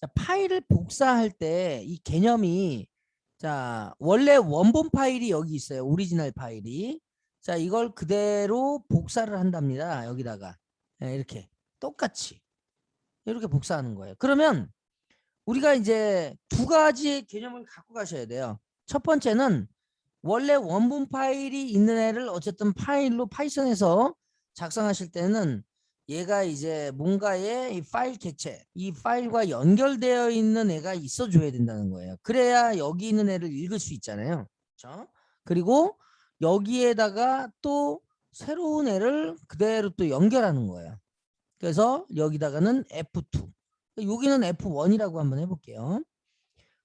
자, 파일을 복사할 때 이 개념이 자, 원래 원본 파일이 여기 있어요. 오리지널 파일이. 자, 이걸 그대로 복사를 한답니다. 여기다가. 예, 이렇게 똑같이 이렇게 복사하는 거예요. 그러면 우리가 이제 두 가지의 개념을 갖고 가셔야 돼요. 첫 번째는 원래 원본 파일이 있는 애를 어쨌든 파일로 파이썬에서 작성하실 때는 얘가 이제 뭔가의 이 파일 객체, 이 파일과 연결되어 있는 애가 있어줘야 된다는 거예요. 그래야 여기 있는 애를 읽을 수 있잖아요. 그렇죠? 그리고 여기에다가 또 새로운 애를 그대로 또 연결하는 거예요. 그래서 여기다가는 F2, 여기는 F1이라고 한번 해볼게요.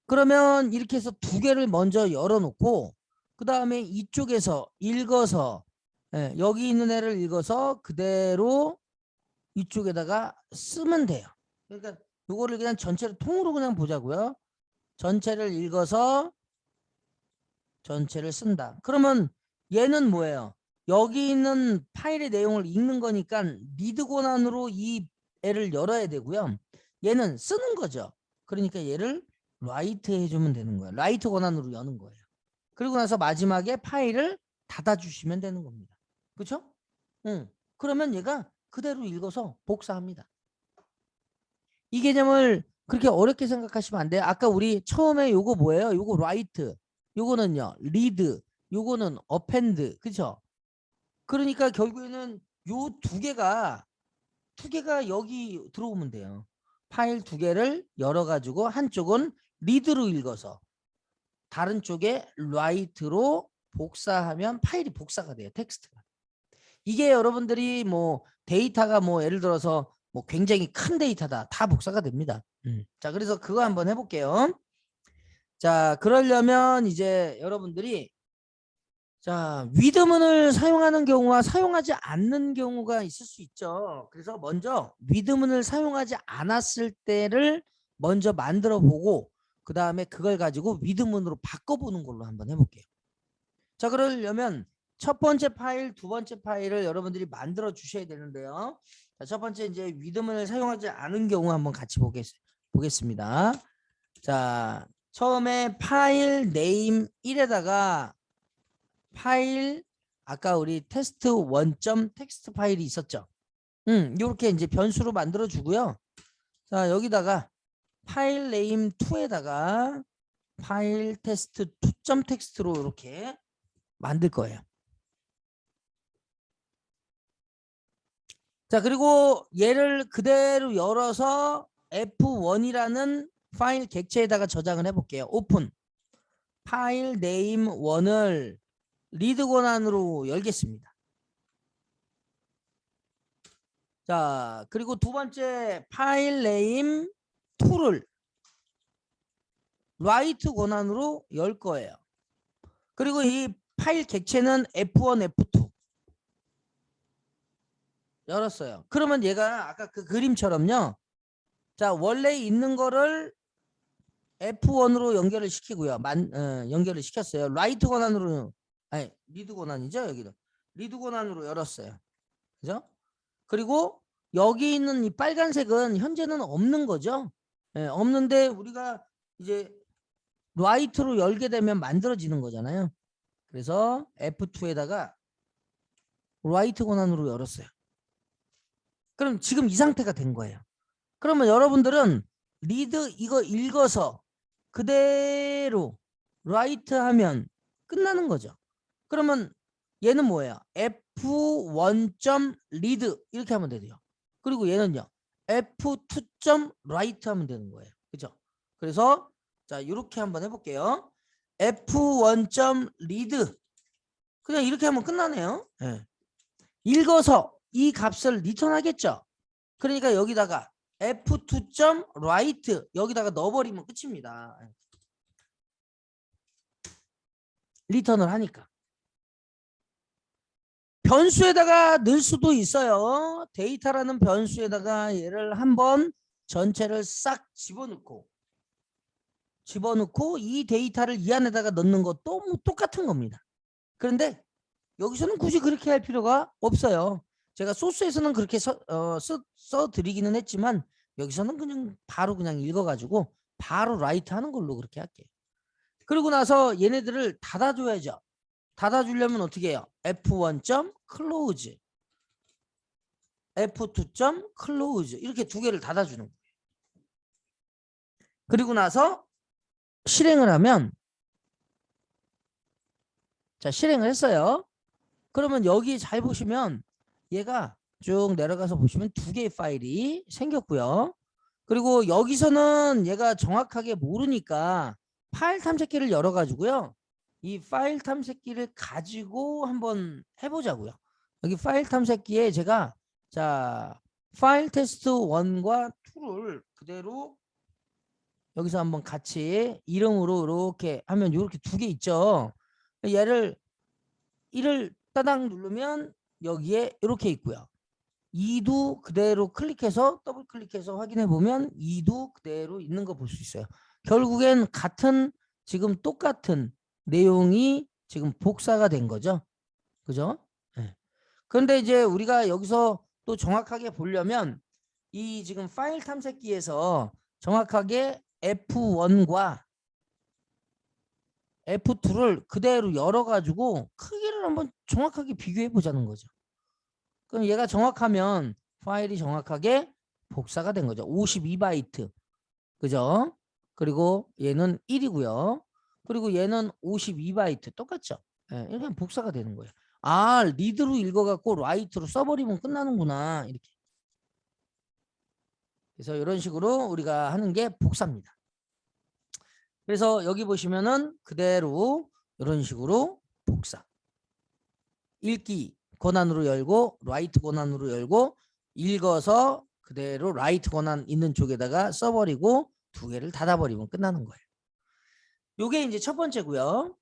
그러면 이렇게 해서 두 개를 먼저 열어놓고 그 다음에 이쪽에서 읽어서 예, 여기 있는 애를 읽어서 그대로 이쪽에다가 쓰면 돼요. 그러니까 이거를 그냥 전체를 통으로 그냥 보자고요. 전체를 읽어서 전체를 쓴다. 그러면 얘는 뭐예요? 여기 있는 파일의 내용을 읽는 거니까 리드 권한으로 이 애를 열어야 되고요. 얘는 쓰는 거죠. 그러니까 얘를 라이트 해주면 되는 거예요. 라이트 권한으로 여는 거예요. 그리고 나서 마지막에 파일을 닫아주시면 되는 겁니다. 그렇죠? 응. 그러면 얘가 그대로 읽어서 복사합니다. 이 개념을 그렇게 어렵게 생각하시면 안 돼요. 아까 우리 처음에 요거 뭐예요? 요거 라이트, 요거는요 리드, 요거는 어펜드, 그죠? 그러니까 결국에는 요 두 개가 두 개가 여기 들어오면 돼요. 파일 두 개를 열어가지고 한쪽은 리드로 읽어서 다른 쪽에 라이트로 복사하면 파일이 복사가 돼요. 텍스트가. 이게 여러분들이 뭐 데이터가 뭐 예를 들어서 뭐 굉장히 큰 데이터다. 다 복사가 됩니다. 음. 자, 그래서 그거 한번 해볼게요. 자, 그러려면 이제 여러분들이 자, 위드문을 사용하는 경우와 사용하지 않는 경우가 있을 수 있죠. 그래서 먼저 위드문을 사용하지 않았을 때를 먼저 만들어 보고 그 다음에 그걸 가지고 위드문으로 바꿔보는 걸로 한번 해볼게요. 자, 그러려면 첫 번째 파일, 두 번째 파일을 여러분들이 만들어 주셔야 되는데요. 자, 첫 번째 이제 위드문을 사용하지 않은 경우 한번 같이 보겠, 보겠습니다. 자, 처음에 파일 네임 1에다가 파일 아까 우리 테스트 원점 텍스트 파일이 있었죠. 음, 이렇게 이제 변수로 만들어 주고요. 자, 여기다가 파일 네임 2에다가 파일 테스트 2점 텍스트로 이렇게 만들 거예요. 자, 그리고 얘를 그대로 열어서 F1이라는 파일 객체에다가 저장을 해볼게요. 오픈. 파일 네임 1을 리드 권한으로 열겠습니다. 자, 그리고 두 번째 파일 네임 2를 라이트 권한으로 열 거예요. 그리고 이 파일 객체는 F1, F2 열었어요. 그러면 얘가 아까 그 그림처럼요. 자, 원래 있는 거를 F1으로 연결을 시키고요. 만, 어, 연결을 시켰어요. 라이트 권한으로 아니 리드 권한이죠 여기도 리드 권한으로 열었어요 그죠 그리고 여기 있는 이 빨간색은 현재는 없는 거죠 예, 없는데 우리가 이제 라이트로 열게 되면 만들어지는 거잖아요 그래서 F2에다가 라이트 권한으로 열었어요 그럼 지금 이 상태가 된 거예요 그러면 여러분들은 리드 이거 읽어서 그대로 라이트 하면 끝나는 거죠 그러면 얘는 뭐예요? f1.read 이렇게 하면 되죠. 그리고 얘는요. f2.write 하면 되는 거예요. 그죠? 그래서 자 이렇게 한번 해볼게요. f1.read 그냥 이렇게 하면 끝나네요. 네. 읽어서 이 값을 리턴하겠죠. 그러니까 여기다가 f2.write 여기다가 넣어버리면 끝입니다. 예. 리턴을 하니까. 변수에다가 넣을 수도 있어요. 데이터라는 변수에다가 얘를 한번 전체를 싹 집어넣고 집어넣고 이 데이터를 이 안에다가 넣는 것도 뭐 똑같은 겁니다. 그런데 여기서는 굳이 그렇게 할 필요가 없어요. 제가 소스에서는 그렇게 써, 어, 써, 써 드리기는 했지만 여기서는 그냥 바로 그냥 읽어가지고 바로 라이트 하는 걸로 그렇게 할게요. 그리고 나서 얘네들을 닫아줘야죠. 닫아주려면 어떻게 해요? F1. close F2. close 이렇게 두 개를 닫아주는 거예요. 그리고 나서 실행을 하면 자 실행을 했어요. 그러면 여기 잘 보시면 얘가 쭉 내려가서 보시면 두 개의 파일이 생겼고요. 그리고 여기서는 얘가 정확하게 모르니까 파일 탐색기를 열어가지고요. 이 파일 탐색기를 가지고 한번 해보자고요. 여기 파일 탐색기에 제가 자 파일 테스트 1과 2를 그대로 여기서 한번 같이 이름으로 이렇게 하면 이렇게 두 개 있죠. 얘를 1을 따당 누르면 여기에 이렇게 있고요. 2도 그대로 클릭해서 더블 클릭해서 확인해 보면 2도 그대로 있는 거 볼 수 있어요. 결국엔 같은 지금 똑같은 내용이 지금 복사가 된 거죠. 그죠? 네. 그런데 이제 우리가 여기서 또 정확하게 보려면 이 지금 파일 탐색기에서 정확하게 F1과 F2를 그대로 열어가지고 크기를 한번 정확하게 비교해 보자는 거죠. 그럼 얘가 정확하면 파일이 정확하게 복사가 된 거죠. 52바이트. 그죠? 그리고 얘는 1이고요. 그리고 얘는 52바이트. 똑같죠? 예, 이렇게 복사가 되는 거예요. 아, 리드로 읽어갖고 라이트로 써버리면 끝나는구나. 이렇게. 그래서 이런 식으로 우리가 하는 게 복사입니다. 그래서 여기 보시면은 그대로 이런 식으로 복사. 읽기 권한으로 열고 라이트 권한으로 열고 읽어서 그대로 라이트 권한 있는 쪽에다가 써버리고 두 개를 닫아버리면 끝나는 거예요. 요게 이제 첫 번째고요.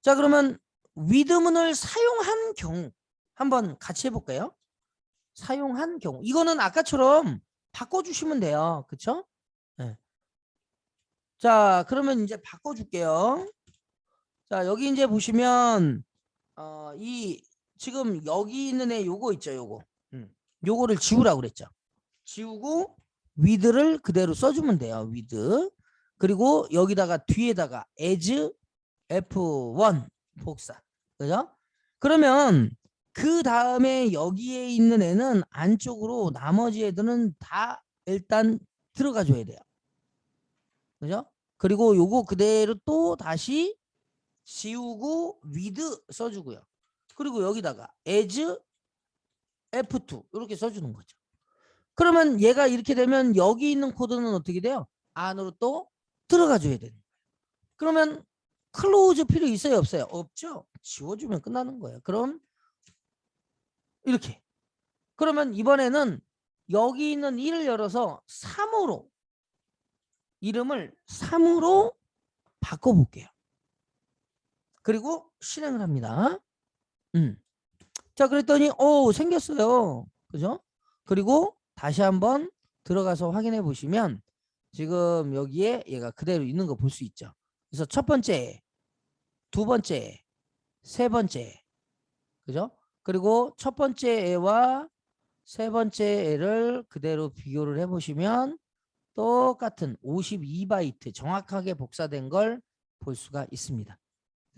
자 그러면 위드문을 사용한 경우 한번 같이 해볼까요? 사용한 경우 이거는 아까처럼 바꿔주시면 돼요. 그쵸? 네. 자 그러면 이제 바꿔줄게요. 자 여기 이제 보시면 어, 이 지금 여기 있는 애 요거 있죠 요거. 음. 요거를 지우라고 그랬죠. 지우고 위드를 그대로 써주면 돼요 위드 그리고 여기다가 뒤에다가 as f1 복사. 그죠? 그러면 그 다음에 여기에 있는 애는 안쪽으로 나머지 애들은 다 일단 들어가 줘야 돼요. 그죠? 그리고 요거 그대로 또 다시 지우고 위드 써주고요 그리고 여기다가 as f2 이렇게 써주는 거죠. 그러면 얘가 이렇게 되면 여기 있는 코드는 어떻게 돼요? 안으로 또 들어가 줘야 되는 거예요. 그러면 클로즈 필요 있어요 없어요? 없죠. 지워주면 끝나는 거예요. 그럼 이렇게 그러면 이번에는 여기 있는 1을 열어서 3으로 이름을 3으로 바꿔볼게요. 그리고 실행을 합니다. 음. 자 그랬더니 오 생겼어요. 그죠? 그리고 다시 한번 들어가서 확인해 보시면 지금 여기에 얘가 그대로 있는 거 볼 수 있죠. 그래서 첫 번째, 두 번째, 세 번째, 그죠? 그리고 첫 번째 애와 세 번째 애를 그대로 비교를 해 보시면 똑같은 52바이트 정확하게 복사된 걸 볼 수가 있습니다.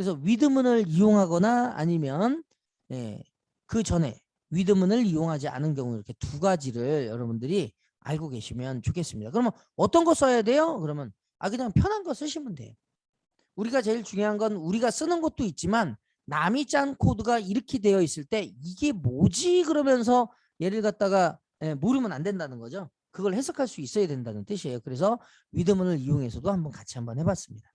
그래서 위드문을 이용하거나 아니면 예, 그 전에 위드문을 이용하지 않은 경우 이렇게 두 가지를 여러분들이 알고 계시면 좋겠습니다. 그러면 어떤 거 써야 돼요? 그러면 아 그냥 편한 거 쓰시면 돼요. 우리가 제일 중요한 건 우리가 쓰는 것도 있지만 남이 짠 코드가 이렇게 되어 있을 때 이게 뭐지 그러면서 얘를 갖다가 예, 모르면 안 된다는 거죠. 그걸 해석할 수 있어야 된다는 뜻이에요. 그래서 위드문을 이용해서도 한번 같이 한번 해봤습니다.